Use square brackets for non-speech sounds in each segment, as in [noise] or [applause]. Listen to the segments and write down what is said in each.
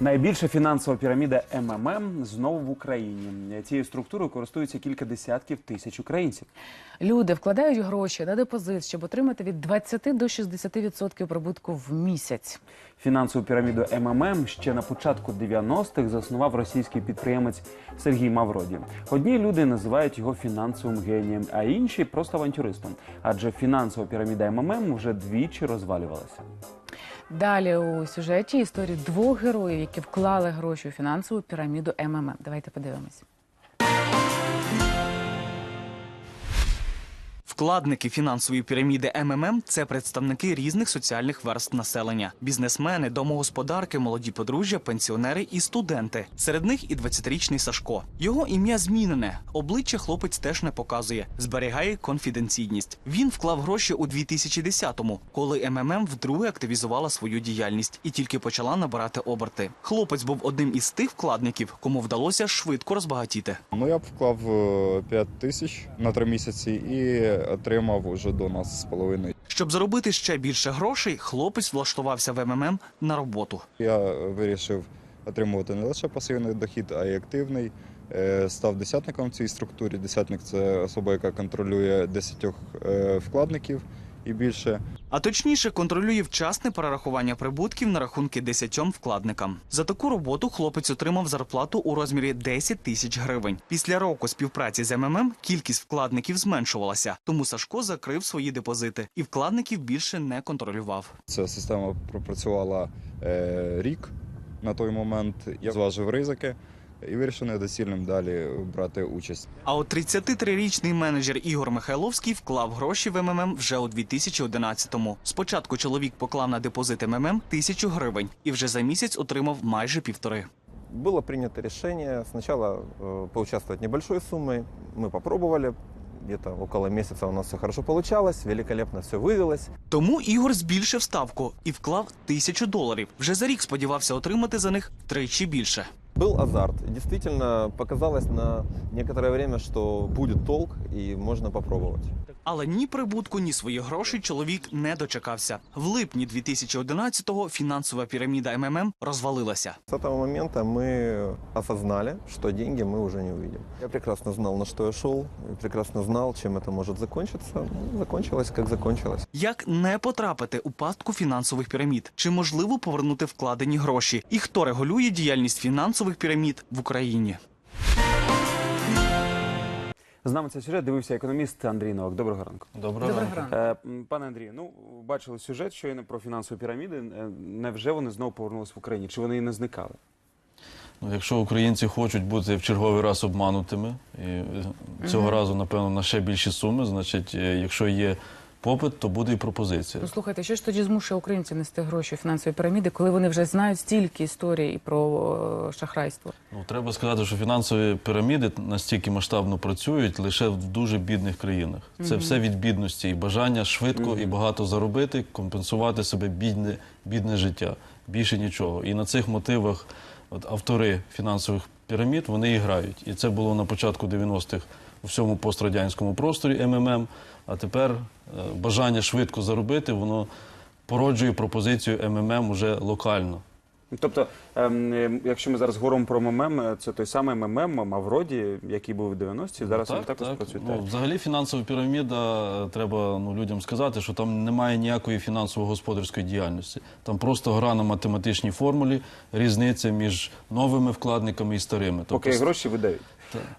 Найбільша фінансова піраміда МММ знову в Україні. Цією структурою користуються кілька десятків тисяч українців. Люди вкладають гроші на депозит, щоб отримати від 20 до 60% прибутку в місяць. Фінансову піраміду МММ ще на початку 90-х заснував російський підприємець Сергій Мавроді. Одні люди називають його фінансовим генієм, а інші просто авантюристом. Адже фінансова піраміда МММ вже двічі розвалювалася. Далі у сюжеті історії двох героїв, які вклали гроші у фінансову піраміду МММ. Давайте подивимось. Вкладники фінансової піраміди МММ – це представники різних соціальних верств населення: бізнесмени, домогосподарки, молоді подружжя, пенсіонери і студенти. Серед них і 20-річний Сашко. Його ім'я змінене. Обличчя хлопець теж не показує, зберігає конфіденційність. Він вклав гроші у 2010-му, коли МММ вдруге активізувала свою діяльність і тільки почала набирати оберти. Хлопець був одним із тих вкладників, кому вдалося швидко розбагатіти. Ну, я б вклав 5 тисяч на три місяці і отримав уже до нас з половиною. Щоб заробити ще більше грошей, хлопець влаштувався в МММ на роботу. Я вирішив отримувати не лише пасивний дохід, а й активний. Е, Став десятником в цій структурі. Десятник це особа, яка контролює 10 е, вкладників і більше. А точніше, контролює вчасне перерахування прибутків на рахунки 10 вкладникам. За таку роботу хлопець отримав зарплату у розмірі 10 тисяч гривень. Після року співпраці з МММ кількість вкладників зменшувалася, тому Сашко закрив свої депозити і вкладників більше не контролював. Ця система пропрацювала е, рік на той момент. Я зважив ризики і вирішив недоцільним далі брати участь. А от 33-річний менеджер Ігор Михайловський вклав гроші в МММ вже у 2011-му. Спочатку чоловік поклав на депозит МММ тисячу гривень і вже за місяць отримав майже півтори. Было принято решение сначала э, поучаствовать небольшой суммой. Мы попробовали. Где-то около месяца у нас все хорошо получалось, великолепно все вывелось. Тому Ігор збільшив ставку і вклав тисячу доларів. Вже за рік сподівався отримати за них втричі більше. Был азарт. Действительно, показалось на некоторое время, что будет толк и можно попробовать. Але ні прибутку, ні своїх грошей чоловік не дочекався. В липні 2011-го фінансова піраміда МММ розвалилася. С этого момента мы осознали, что деньги мы уже не увидим. Я прекрасно знал, на что я шел, и прекрасно знал, чем это может закончиться. Ну, закончилось, как закончилось. Як не потрапити у пастку фінансових пірамід? Чи можливо повернути вкладені гроші? І хто регулює діяльність фінансових пірамід в Україні? З нами цей сюжет дивився економіст Андрій Новак. Доброго ранку. Доброго, Доброго ранку. ранку. Е, Пане Андрію, ну бачили сюжет щойно про фінансові піраміди. Е, Невже вони знову повернулися в Україні? Чи вони і не зникали? Ну, якщо українці хочуть бути в черговий раз обманутими, і цього разу, напевно, на ще більші суми, значить, е, якщо є попит, то буде і пропозиція. Ну слухайте, що ж тоді змушує українців нести гроші у фінансові піраміди, коли вони вже знають стільки історій про е, шахрайство? Ну, треба сказати, що фінансові піраміди настільки масштабно працюють лише в дуже бідних країнах. Це все від бідності і бажання швидко і багато заробити, компенсувати себе бідне, бідне життя. Більше нічого. І на цих мотивах от, автори фінансових пірамід вони і грають. І це було на початку 90-х у всьому пострадянському просторі МММ. А тепер е, бажання швидко заробити, воно породжує пропозицію МММ уже локально. Тобто, ем, е, якщо ми зараз говоримо про МММ, е, це той самий МММ Мавроді, який був у 90-ті, зараз він також процвітає. Ну, взагалі фінансова піраміда, е, треба ну, людям сказати, що там немає ніякої фінансово-господарської діяльності. Там просто гра на математичній формулі, різниця між новими вкладниками і старими. Тобто Поки гроші видають.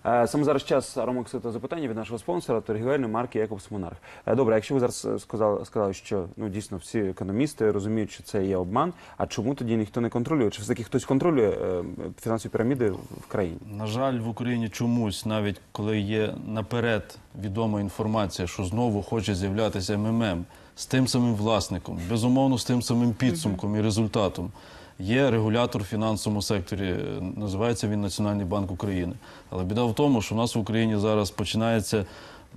Е, Саме зараз час Аромоксита запитання від нашого спонсора торгівельної марки Якобс Монарх. Е, Добре, якщо ви зараз е, сказали, сказали, що ну дійсно всі економісти розуміють, що це є обман. А чому тоді ніхто не контролює? Чи все таки хтось контролює фінансові піраміди в країні? На жаль, в Україні чомусь, навіть коли є наперед відома інформація, що знову хоче з'являтися МММ з тим самим власником, безумовно, з тим самим підсумком і результатом. Є регулятор в фінансовому секторі, е, називається він Національний банк України. Але біда в тому, що в нас в Україні зараз починається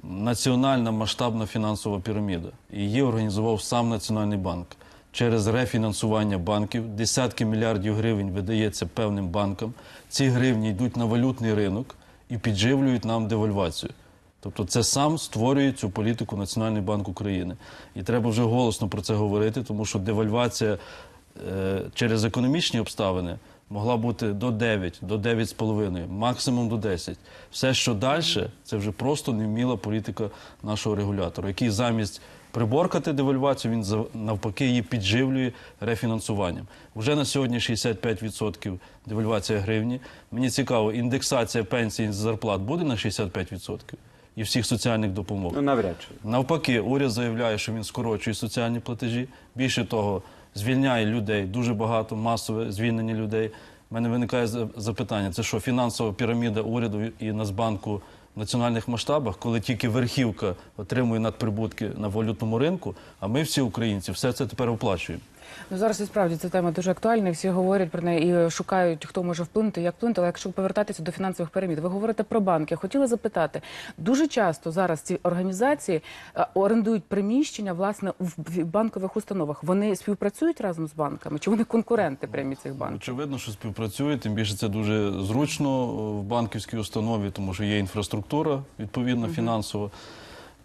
національна масштабна фінансова піраміда. І її організував сам Національний банк. Через рефінансування банків десятки мільярдів гривень видається певним банкам. Ці гривні йдуть на валютний ринок і підживлюють нам девальвацію. Тобто це сам створює цю політику Національний банк України. І треба вже голосно про це говорити, тому що девальвація через економічні обставини могла бути до 9, до 9,5, максимум до 10. Все, що далі, це вже просто невміла політика нашого регулятора, який замість приборкати девальвацію, він навпаки її підживлює рефінансуванням. Вже на сьогодні 65% девальвація гривні. Мені цікаво, індексація пенсій з зарплат буде на 65% і всіх соціальних допомог. Ну навряд чи. Навпаки, уряд заявляє, що він скорочує соціальні платежі. Більше того, звільняє людей дуже багато, масове звільнення людей. У мене виникає за- запитання: це що фінансова піраміда уряду і Нацбанку в національних масштабах, коли тільки верхівка отримує надприбутки на валютному ринку, а ми всі українці все це тепер оплачуємо. Ну зараз і справді ця тема дуже актуальна. і Всі говорять про неї і шукають, хто може вплинути, як вплинути. Але якщо повертатися до фінансових пірамід, ви говорите про банки. Хотіла запитати дуже часто зараз ці організації е, орендують приміщення власне в банкових установах. Вони співпрацюють разом з банками? Чи вони конкуренти прямі цих банків? Очевидно, що співпрацюють, тим більше це дуже зручно в банківській установі, тому що є інфраструктура відповідна фінансова.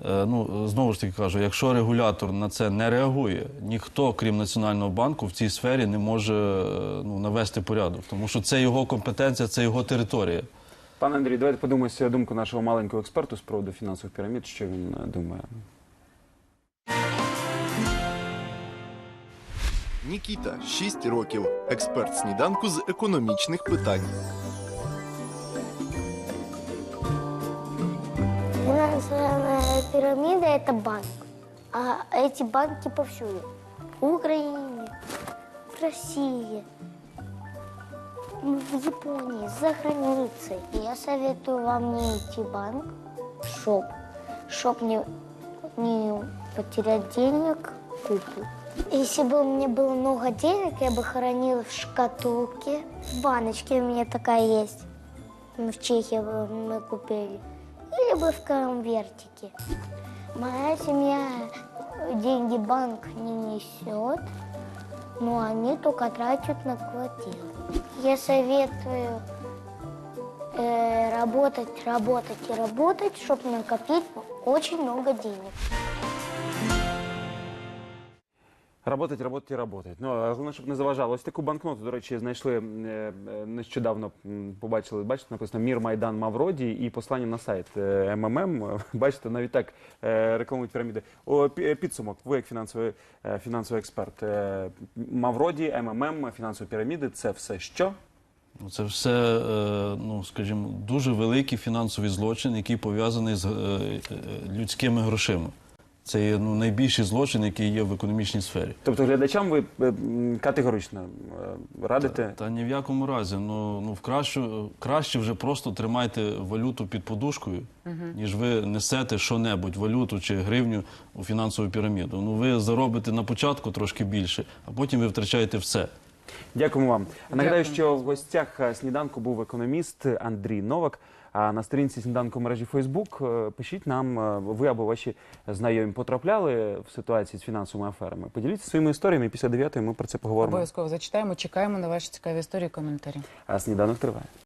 Е, Ну, знову ж таки кажу, якщо регулятор на це не реагує, ніхто, крім Національного банку, в цій сфері не може е, ну, навести порядок, тому що це його компетенція, це його територія. Пане Андрій, давайте подумаємо думку нашого маленького експерту з приводу фінансових пірамід, що він е, думає. Нікіта 6 років, експерт сніданку з економічних питань. Пирамида – это банк. А эти банки повсюду. В Украине, в России, в Японии, за границей. И я советую вам не идти в банк, чтоб, чтоб не, не потерять денег, куплю. Если бы у меня было много денег, я бы хранила в шкатулке. В баночке у меня такая есть. В Чехии мы купили. Или бы в конвертике. Моя семья деньги банк не несет, но они только тратят на квартиру. Я советую э, работать, работать и работать, чтобы накопить очень много денег. Работать, работать і работать. Ну, головне, щоб не заважало. Ось таку банкноту, до речі, знайшли е, нещодавно, побачили, бачите, написано Мір Майдан Мавроді і послання на сайт е, МММ. [laughs] Бачите, навіть так е, рекламують піраміди. О, пі- підсумок, ви як фінансовий, фінансовий експерт. Мавроді, МММ, фінансові піраміди це все що? Ну, Це все, ну скажімо, дуже великий фінансовий злочин, який пов'язаний з людськими грошима. Це є ну, найбільший злочин, який є в економічній сфері. Тобто глядачам ви е, категорично е, радите. Та ні в якому разі. Ну, ну в кращу, краще вже просто тримайте валюту під подушкою, ніж ви несете що-небудь, валюту чи гривню у фінансову піраміду. Ну ви заробите на початку трошки більше, а потім ви втрачаєте все. Дякуємо вам. Нагадаю, що в гостях е, сніданку був економіст Андрій Новак. А на сторінці сніданку мережі Фейсбук пишіть нам, е, ви або ваші знайомі потрапляли в ситуації з фінансовими аферами. Поділіться своїми історіями. Після дев'ятої ми про це поговоримо. Обов'язково зачитаємо. Чекаємо на ваші цікаві історії, і коментарі. А сніданок триває.